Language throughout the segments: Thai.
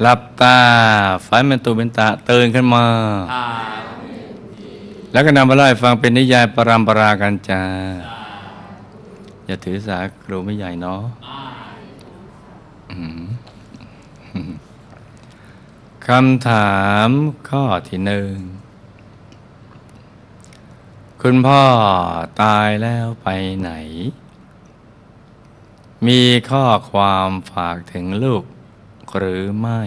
หลับตาฝันเป็นตุเป็นตะตื่นขึ้นมาอ่าแล้วก็นำมาเล่าให้ฟังเป็นนิยายปรำปรากันจาอย่าถือสาครูไม่ใหญ่เนาะอืมคำถามข้อที่หนึ่ง คุณพ่อตายแล้วไปไหน มีข้อความฝากถึงลูก หรือไม่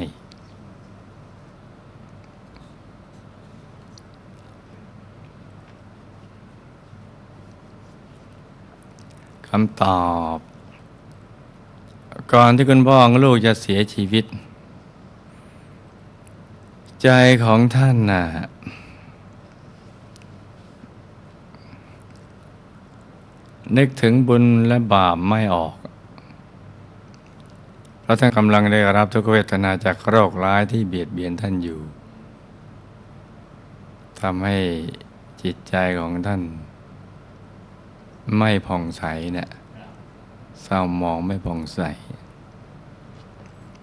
คำตอบ ก่อนที่คุณพ่อของลูกจะเสียชีวิต ใจของท่านน่ะนึกถึงบุญและบาปไม่ออก ราะท่านกำลังได้รับทุกเวทนาจากโรคร้ายที่เบียดเบียนท่านอยู่ทำให้จิตใจของท่าน ไม่ผ่องใสเนี่ยเศร้ามองไม่ผ่องใส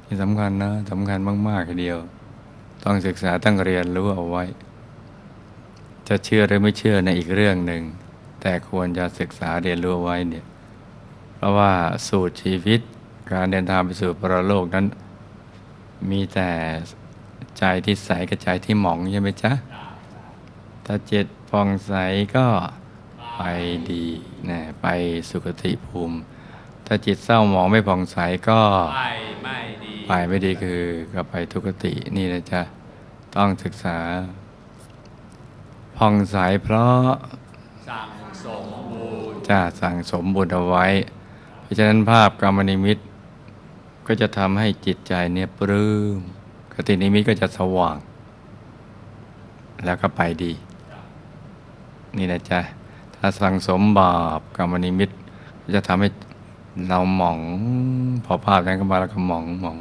ที่สำคัญนะสำคัญมากๆทีเดียว ต้องศึกษาตั้งเรียนรู้เอาไว้ จะเชื่อหรือไม่เชื่อในอีกเรื่องหนึ่ง แต่ควรจะศึกษาเรียนรู้เอาไว้เนี่ย เพราะว่าสูตรชีวิต การเดินทางไปสู่ปรโลกนั้น มีแต่ใจที่ใสกับใจที่หมองใช่ไหมจ๊ะ ถ้าจิตผ่องใสก็ไปดีนะไปสุคติภูมิ ถ้าจิตเศร้าหมองไม่ผ่องใสก็ไปไม่ดีไปไม่ดีคือก็ไปทุกขตินี่นะจ๊ะ ต้องศึกษาผ่องใสเพราะสั่งสมบูรณ์จะสั่งสมบุญเอาไว้ เพราะฉะนั้นภาพกรรมนิมิต ก็จะทำให้จิตใจเนี่ยปลื้มคตินิมิตก็จะสว่าง แล้วก็ไปดี นี่นะจ๊ะ ถ้าสังสมบาปกรรมนิมิตก็จะทำให้เราหมอง พอภาพนั้นก็มาแล้วก็หมองหมอง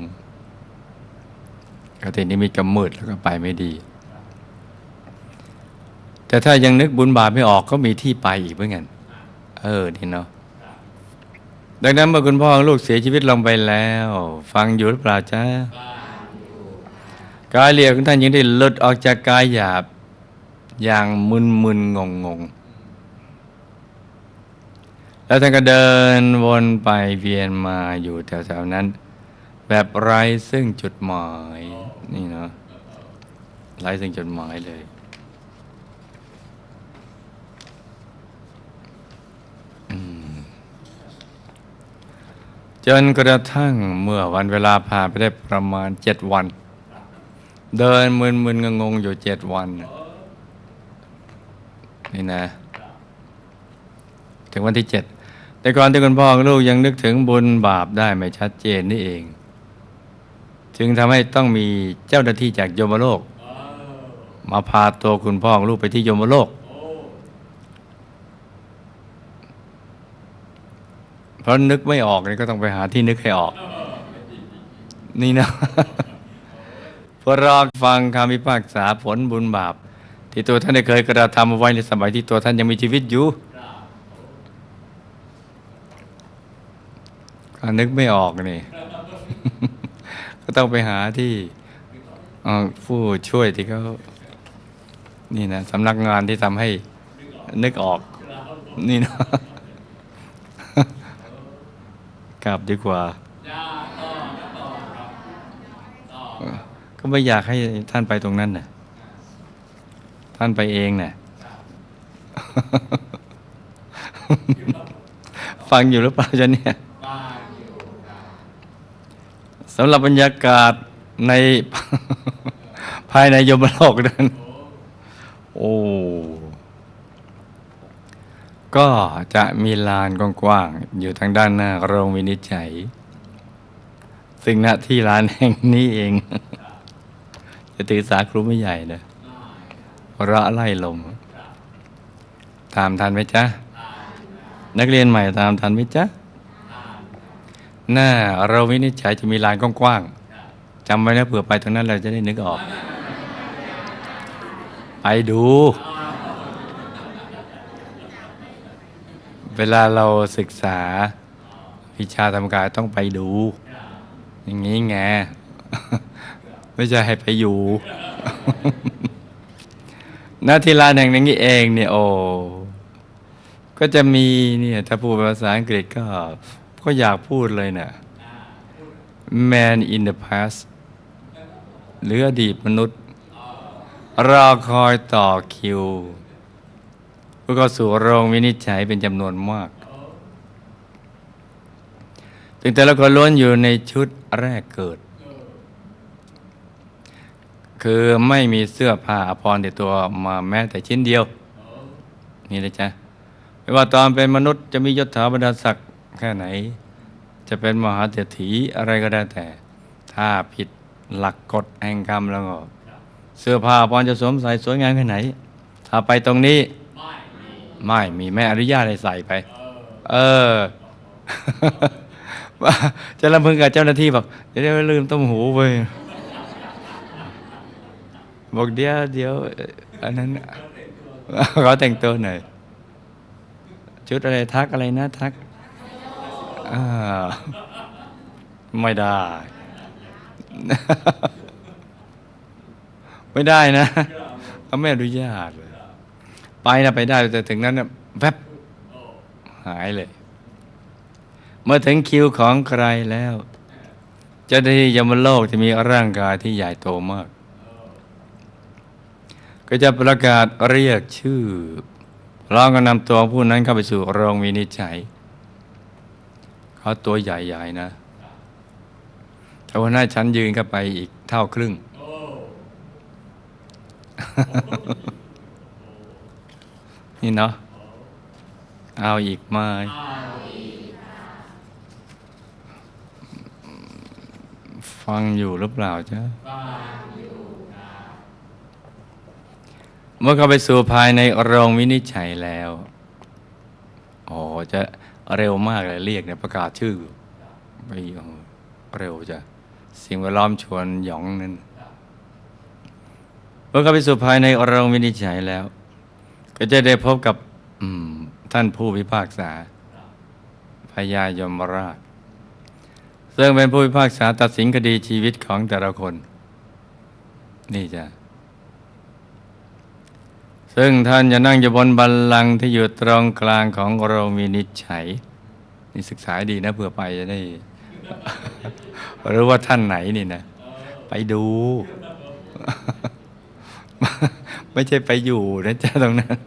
คตินิมิตก็มืดแล้วก็ไปไม่ดี แต่ถ้ายังนึกบุญบาปไม่ออกก็มีที่ไปอีกเหมือนกัน เออนี่เนาะ ดังนั้นเมื่อคุณพ่อของลูกเสียชีวิตลงไปแล้ว ฟังอยู่หรือเปล่าจ๊ะกายเหลียของท่านยังได้หลุดออกจากกายหยาบ อย่างมึนมึนงงงงแล้วท่านก็เดินวนไปเวียนมาอยู่แถวๆนั้น แบบไร้ซึ่งจุดหมายนี่เนาะไร้ซึ่งจุดหมายเลย จนกระทั่งเมื่อวันเวลาผ่านไปได้ประมาณเจ็ดวัน เดินมึนมึนงงงๆอยู่เจ็ดวัน นี่นะ ถึงวันที่เจ็ดแต่ก่อนที่คุณพ่อลูกยังนึกถึงบุญบาปได้ไม่ชัดเจนนี่เอง จึงทำให้ต้องมีเจ้าหน้าที่จากโยมโลก มาพาตัวคุณพ่อของลูกไปที่โยมโลก เพ ราะนึกไม่ออกนี่ก็ต้องไปหาที่นึกให้ออก นี่นะเพื่อรอฟังคำพิพากษาผลบุญบาป ที่ตัวท่านได้เคยกระทำเอาไว้ในสมัยที่ตัวท่านยังมีชีวิตอยู่นึกไม่ออกนี่ ก็ต้องไปหาที่ผู้ช่วยที่เขานี่นะสำนักงานที่ทำให้นึกออก นี่นะ กลับดีกว่าก็ไม่อยากให้ท่านไปตรงนั้นน่ะท่านไปเองน่ะฟังอยู่หรือเปล่าจ๊ะเนี่ยสำหรับบรรยากาศในภายในยมโลกนั้น โอ้ ก็จะมีลานกว้างๆอยู่ทางด้านหน้าโรงวินิจฉัย ซึ่งณที่ลานแห่งนี้เอง จะถือสาครูไม่ใหญ่เลยระไล่ลม ตามทันไหมจ๊ะ นักเรียนใหม่ตามทันไหมจ๊ะ หน้าเราวินิจฉัยจะมีลานกว้างๆจำไว้นะเผื่อไปตรงนั้นเราจะได้นึกออก ไปดู เวลาเราศึกษาวิชาธรรมกายต้องไปดู อย่างนี้ไงไม่ใช่ให้ไปอยู่ณที่ลานแห่งนี้เองเนี่ยโอ้ก็จะมีเนี่ยถ้าพูดภาษาอังกฤษก็ ก็อยากพูดเลยเนี่ย man in the past หรืออดีตมนุษย์ รอคอยต่อคิว เพื่อเข้าสู่โรงวินิจฉัยเป็นจำนวนมากถึงแต่ละคนล้วนอยู่ในชุดแรกเกิด คือไม่มีเสื้อผ้าอภรณ์ติดตัวมาแม้แต่ชิ้นเดียว นี่เลยจ้ะไม่ว่าตอนเป็นมนุษย์จะมียศถาบรรดาศักดิ์แค่ไหน จะเป็นมหาเศรษฐีอะไรก็ได้แต่ ถ้าผิดหลักกฎแห่งกรรมแล้วก็ เสื้อผ้าพรจะสวมใส่สวยงามแค่ไหน ถ้าไปตรงนี้ ไม่มีแม่อนุญาตให้ใส่ไป เออจะลำพึงกับเจ้าหน้าที่บอกเดี๋ยวลืมต้มหูไปบอกเดี๋ยวเดี๋ยวอันนั้นเขาแต่งตัวหน่อยชุดอะไรทักอะไรนะทักไม่ได้ ไม่ได้นะเขาไม่อนุญาตเลย ไปนะไปได้แต่ถึงนั้นนะแวบหายเลย เมื่อถึงคิวของใครแล้วเจ้าหน้าที่ยมโลกจะมีร่างกายที่ใหญ่โตมาก ก็จะประกาศเรียกชื่อพร้อมกับนำตัวผู้นั้นเข้าไปสู่โรงวินิจฉัยเขาตัวใหญ่ๆนะแต่ว่าหน้าชั้นยืนเข้าไปอีกเท่าครึ่ง นี่เนาะเอาอีกไหมฟังอยู่หรือเปล่าจ๊ะเมื่อเข้าไปสู่ภายในโรงวินิจฉัยแล้วโอ้จะเร็วมากเลยเรียกเนี่ยประกาศชื่อไปโอ้เร็วจ้ะสิ่งแวดล้อมชวนหยองนั่นเมื่อเข้าไปสู่ภายในโรงวินิจฉัยแล้ว ก็จะได้พบกับท่านผู้พิพากษาพญายมราช ซึ่งเป็นผู้พิพากษาตัดสินคดีชีวิตของแต่ละคน นี่จ้ะซึ่งท่านจะนั่งอยู่บนบัลลังก์ที่อยู่ตรงกลางของโรงวินิจฉัย นี่ศึกษาดีนะเผื่อไปจะได้รู้ว่าท่านไหนนี่นะ ไปดู ไม่ใช่ไปอยู่นะจ๊ะตรงนั้น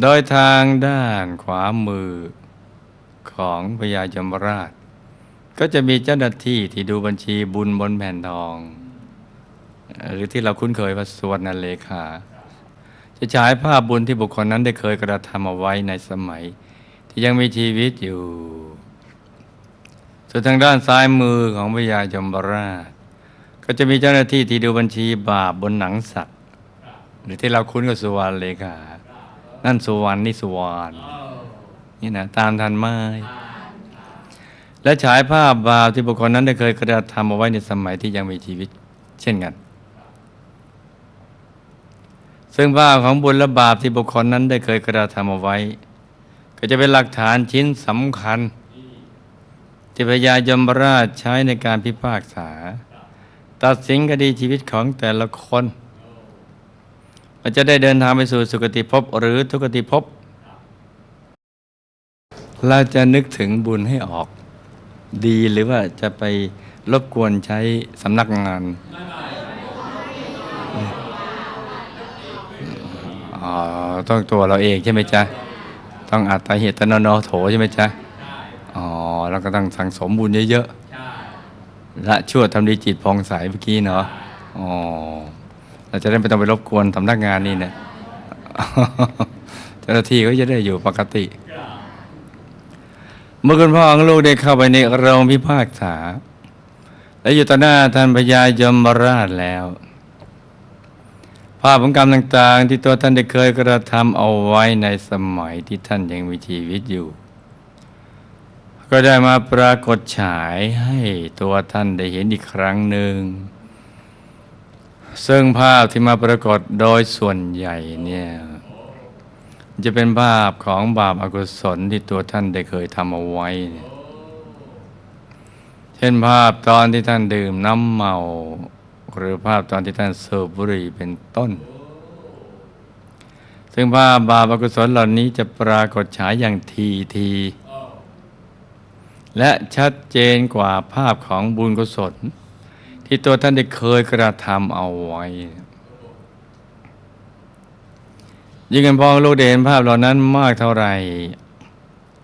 โดยทางด้านขวามือของพญายมราช ก็จะมีเจ้าหน้าที่ที่ดูบัญชีบุญบนแผ่นทอง หรือที่เราคุ้นเคยว่าสวดนันเลขา จะฉายภาพบุญที่บุคคลนั้นได้เคยกระทำเอาไว้ในสมัย ที่ยังมีชีวิตอยู่ส่วนทางด้านซ้ายมือของพญายมราช ก็จะมีเจ้าหน้าที่ที่ดูบัญชีบาปบนหนังสัตว์ หรือที่เราคุ้นกับสุวรรณเลขานั่นสุวรรณนี่สุวรรณนี่นะตามทันไหมและฉายภาพบาปที่บุคคลนั้นได้เคยกระทำเอาไว้ในสมัยที่ยังมีชีวิต เช่นกัน ซึ่งภาพของบุญและบาปที่บุคคลนั้นได้เคยกระทำเอาไว้ ก็จะเป็นหลักฐานชิ้นสำคัญ ที่พญายมราชใช้ในการพิพากษา ตัดสินคดีชีวิตของแต่ละคนว่าจะได้เดินทางไปสู่สุคติภพหรือทุกติภพเราจะนึกถึงบุญให้ออก ดีหรือว่าจะไปรบกวนใช้สำนักงานต้องตัวเราเองใช่ไหมจ๊ะ ต้องอัตตาเหตุนโนโถใช่ไหมจ๊ะ อ๋อ แล้วก็ต้องสั่งสมบุญเยอะๆ ละชั่วทำดีจิตพองใสเมื่อกี้เนาะอ๋อเราจะได้ไม่ต้องไปรบกวนสำนักงานนี่นะเจ้าหน้าที่ก็จะได้อยู่ปกติ เมื่อคุณพ่อของลูกได้เข้าไปในโรงพิพากษา และอยู่ต่อหน้าท่านพญายมราชแล้ว ภาพของกรรมต่าง ๆ ที่ตัวท่านได้เคยกระทำเอาไว้ในสมัยที่ท่านยังมีชีวิตอยู่ ก็ได้มาปรากฏฉายให้ตัวท่านได้เห็นอีกครั้งหนึ่ง ซึ่งภาพที่มาปรากฏโดยส่วนใหญ่เนี่ยจะเป็นภาพของบาปอากุศลที่ตัวท่านได้เคยทำเอาไว้เเช่นภาพตอนที่ท่านดื่มน้ำเมา หรือภาพตอนที่ท่านสูบบุหรี่เป็นต้น ซึ่งภาพบาปอกุศลเหล่านี้จะปรากฏฉายอย่างทีที และชัดเจนกว่าภาพของบุญกุศล ที่ตัวท่านได้เคยกระทำเอาไว้ ยิ่งกันพองลูกเด่นภาพเหล่านั้นมากเท่าไหร่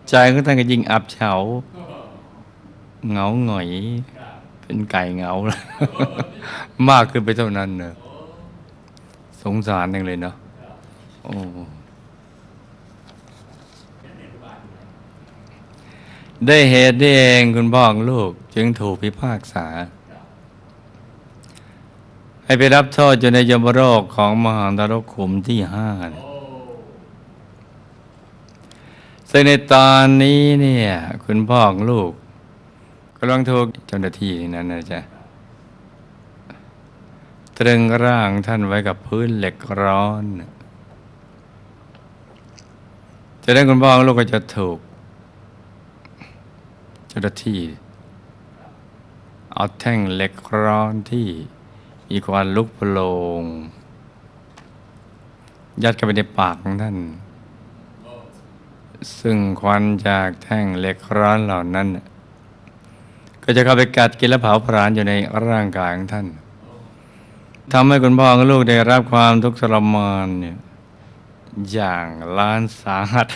ใจของท่านก็ยิ่งอับเฉาเหงาหงอย เป็นไก่เหงามากขึ้นไปเท่านั้นเนอะสงสารยังเลยเนาะโอ้ ได้เหตุนี่เองคุณพ่อของลูกจึงถูกพิพากษา ให้ไปรับโทษอยู่ในยมโรคของมหานรกขุมที่ห้าซึ่งในตอนนี้เนี่ยคุณพ่อของลูกกำลังถูกเจ้าหน้าที่นั้นนะจ๊ะตรึงร่างท่านไว้กับพื้นเหล็กร้อน จะได้คุณพ่อของลูกก็จะถูก เจ้าหน้าที่ เอาแท่งเหล็กร้อนที่มีควันลุกโผลงยัดเข้าไปในปากของท่าน ซึ่งควันจากแท่งเหล็กร้อนเหล่านั้น ก็จะเข้าไปกัดกินและเผาผลาญอยู่ในร่างกายของท่านทำให้คุณพ่อของลูกได้รับความทุกข์ทรมานเนี่ยอย่างล้านสาหัส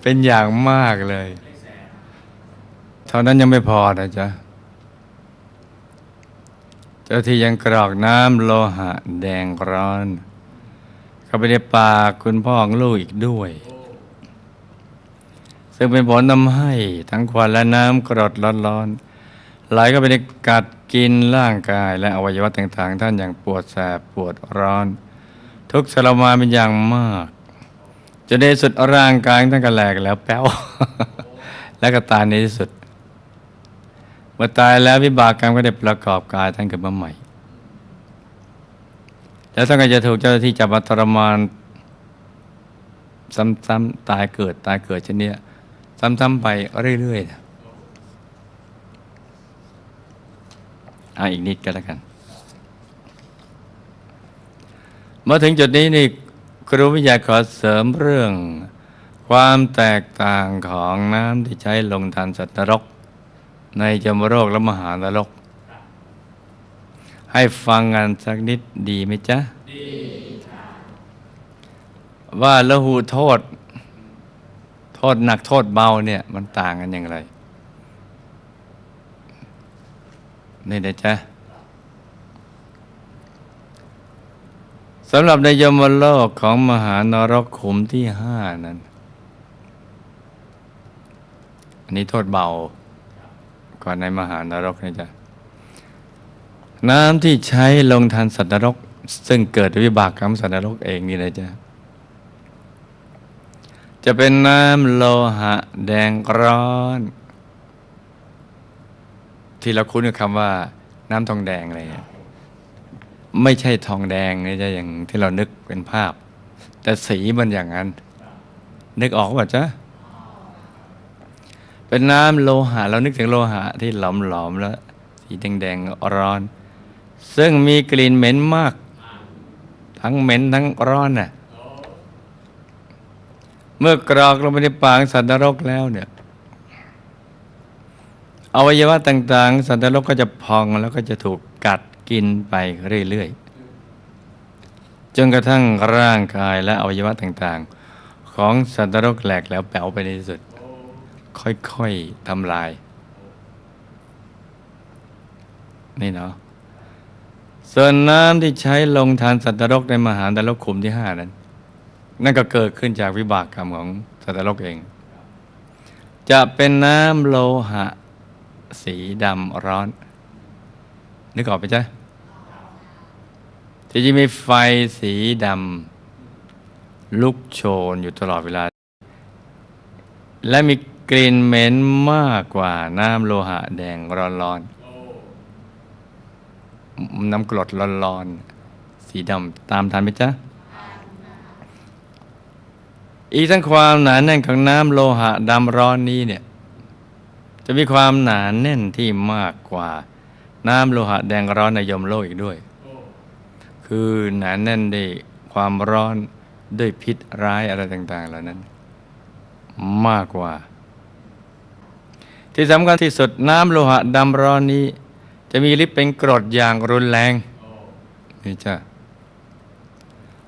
เป็นอย่างมากเลย ท่านั้นยังไม่พอนะจ๊ะ เจ้าที่ยังกรอกน้ำโลหะแดงร้อน เข้าไปในปากคุณพ่อของลูกอีกด้วย ซึ่งเป็นผลทำให้ทั้งควันและน้ำกรดร้อนๆไหลเข้าไปในกัดกินร่างกายและอวัยวะต่างๆ ท่านอย่างปวดแสบปวดร้อน ทุกข์ทรมานเป็นอย่างมากจนในที่สุดร่างกายท่านก็แหลกแล้วแป้วและก็ตายในที่สุด เมื่อตายแล้ววิบากกรรมก็ได้ประกอบกายท่านขึ้นมาใหม่ แล้วท่านก็จะถูกเจ้าหน้าที่จับมาทรมานซ้ำๆตายเกิดตายเกิดเช่นนี้ซ้ำๆไปเรื่อยๆนะเอาอีกนิดก็แล้วกัน มาถึงจุดนี้นี่ครูวิทยาขอเสริมเรื่อง ความแตกต่างของน้ำที่ใช้ลงทานสัตว์นรก ในจมโรคและมหานรก ให้ฟังกันสักนิดดีไหมจ๊ะ ดีว่าละหูโทษ โทษหนักโทษเบาเนี่ย มันต่างกันอย่างไร นี่นะจ๊ะสำหรับในยมโลกของมหานรกขุมที่ห้านั้น อันนี้โทษเบา ก่อนในมหานรกนะจ๊ะน้ำที่ใช้ลงทันสัตว์นรก ซึ่งเกิดวิบากกรรมสัตว์นรกเองนี่นะจ๊ะจะเป็นน้ำโลหะแดงร้อน ที่เราคุ้นกับคำว่า น้ำทองแดงอะไรเงี้ยไม่ใช่ทองแดงนี่จะอย่างที่เรานึกเป็นภาพ แต่สีมันอย่างนั้น นึกออกป่ะจ๊ะ เป็นน้ำโลหะเรานึกถึงโลหะที่หลอมๆแล้วสีแดงๆร้อน ซึ่งมีกลิ่นเหม็นมาก ทั้งเหม็นทั้งร้อนน่ะเมื่อกรอกลงไปในปากสัตว์นรกแล้วเนี่ยอวัยวะต่าง ๆ สัตว์นรกก็จะพองแล้วก็จะถูกกัดกินไปเรื่อยๆจนกระทั่งร่างกายและอวัยวะต่าง ๆ ของสัตว์นรกแหลกแล้วแป๋วไปในที่สุด ค่อยๆทำลาย นี่เนาะส่วนน้ำที่ใช้ลงทานสัตว์นรกในมหานรกขุมที่ห้านั้น นั่นก็เกิดขึ้นจากวิบากกรรมของสัตว์นรกเอง จะเป็นน้ำโลหะ สีดำร้อน นึกออกไปจ้ะที่จะมีไฟสีดำลุกโชนอยู่ตลอดเวลา และมี กลิ่นเหม็นมากกว่าน้ำโลหะแดงร้อนๆน้ำกรดร้อนๆสีดำตามทันไหมจ๊ะอีกทั้งความหนาแน่นของน้ำโลหะดำร้อนนี้เนี่ยจะมีความหนาแน่นที่มากกว่าน้ำโลหะแดงร้อนในยมโลกอีกด้วย คือหนาแน่นด้วยความร้อนด้วยพิษร้ายอะไรต่าง ๆ เหล่านั้น มากกว่า ที่สำคัญที่สุดน้ำโลหะดำร้อนนี้ จะมีฤทธิ์เป็นกรดอย่างรุนแรงนี่จ้ะ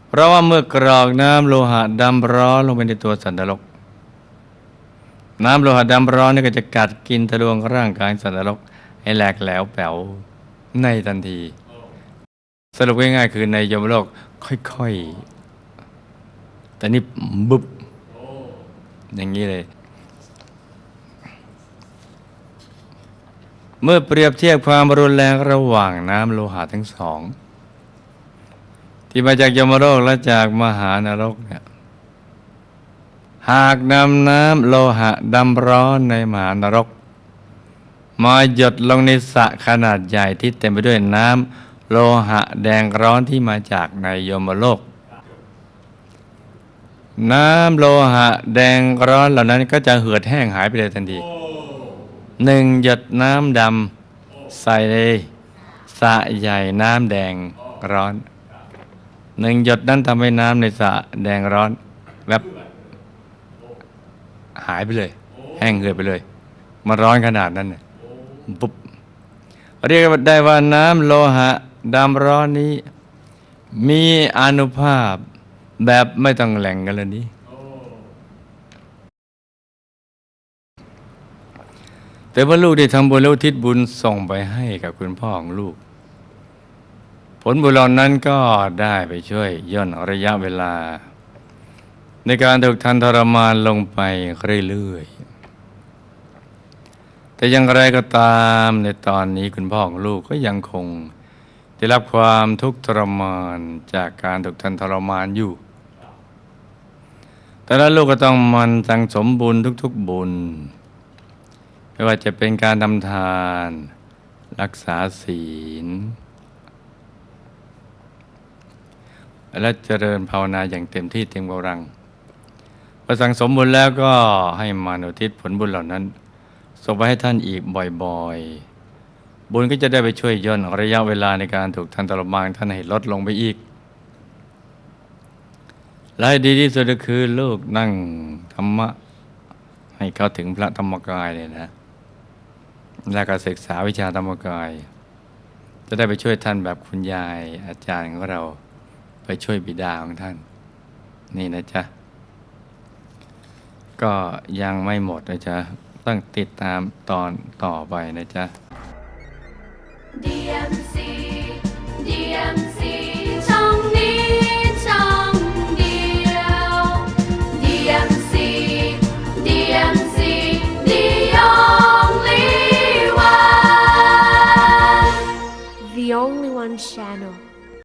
เพราะว่าเมื่อกรอกน้ำโลหะดำร้อนลงไปในตัวสัตว์นรกน้ำโลหะดำร้อนนี่ก็จะกัดกินทะลวงร่างกายสัตว์นรกให้แหลกแหลวแป๋วในทันที สรุปง่ายๆคือในยมโลกค่อยๆ แต่นี่บุบอย่างนี้เลย เมื่อเปรียบเทียบความรุนแรงระหว่างน้ำโลหะทั้งสอง ที่มาจากยมโลกและจากมหานรกเนี่ยหากนำน้ำโลหะดำร้อนในมหานรก มาหยดลงในสระขนาดใหญ่ที่เต็มไปด้วยน้ำโลหะแดงร้อนที่มาจากในยมโลก น้ำโลหะแดงร้อนเหล่านั้นก็จะเหือดแห้งหายไปเลยทันที หนึ่งหยดน้ำดำใส่ในสระใหญ่น้ำแดงร้อนหนึ่งหยดนั้นทำให้น้ำในสระแดงร้อนแบบหายไปเลย แห้งเหือดไปเลยมันร้อนขนาดนั้นเนี่ยปุ๊บเรียกได้ว่าน้ำโลหะดำร้อนนี้ มีอนุภาพแบบไม่ต้องแหล่งกันเลยนี้ แต่ว่าลูกได้ทำบุญแล้วทิศบุญส่งไปให้กับคุณพ่อของลูก ผลบุญเหล่านั้นก็ได้ไปช่วยย่นระยะเวลา ในการถูกทันทรมานลงไปเรื่อยๆแต่อย่างไรก็ตามในตอนนี้คุณพ่อของลูกก็ยังคง ได้รับความทุกข์ทรมานจากการถูกทันทรมานอยู่ แต่ละลูกก็ต้องมันสังสมบุญทุก ๆบุญ ไม่ว่าจะเป็นการทำทาน รักษาศีล และเจริญภาวนาอย่างเต็มที่เต็มกำลังพอสังสมบุญแล้วก็ให้มานุทิศผลบุญเหล่านั้นส่งไปให้ท่านอีกบ่อยๆ บุญก็จะได้ไปช่วยย่นระยะเวลาในการถูกทันตรมานท่านให้ลดลงไปอีกและดีที่สุดก็คือลูกนั่งธรรมะ ให้เข้าถึงพระธรรมกายเลยนะ แล้วก็ศึกษาวิชาธรรมกาย จะได้ไปช่วยท่านแบบคุณยายอาจารย์ของเราไปช่วยบิดาของท่าน นี่นะจ๊ะ ก็ยังไม่หมดนะจ๊ะ ต้องติดตามตอนต่อไปนะจ๊ะ DMC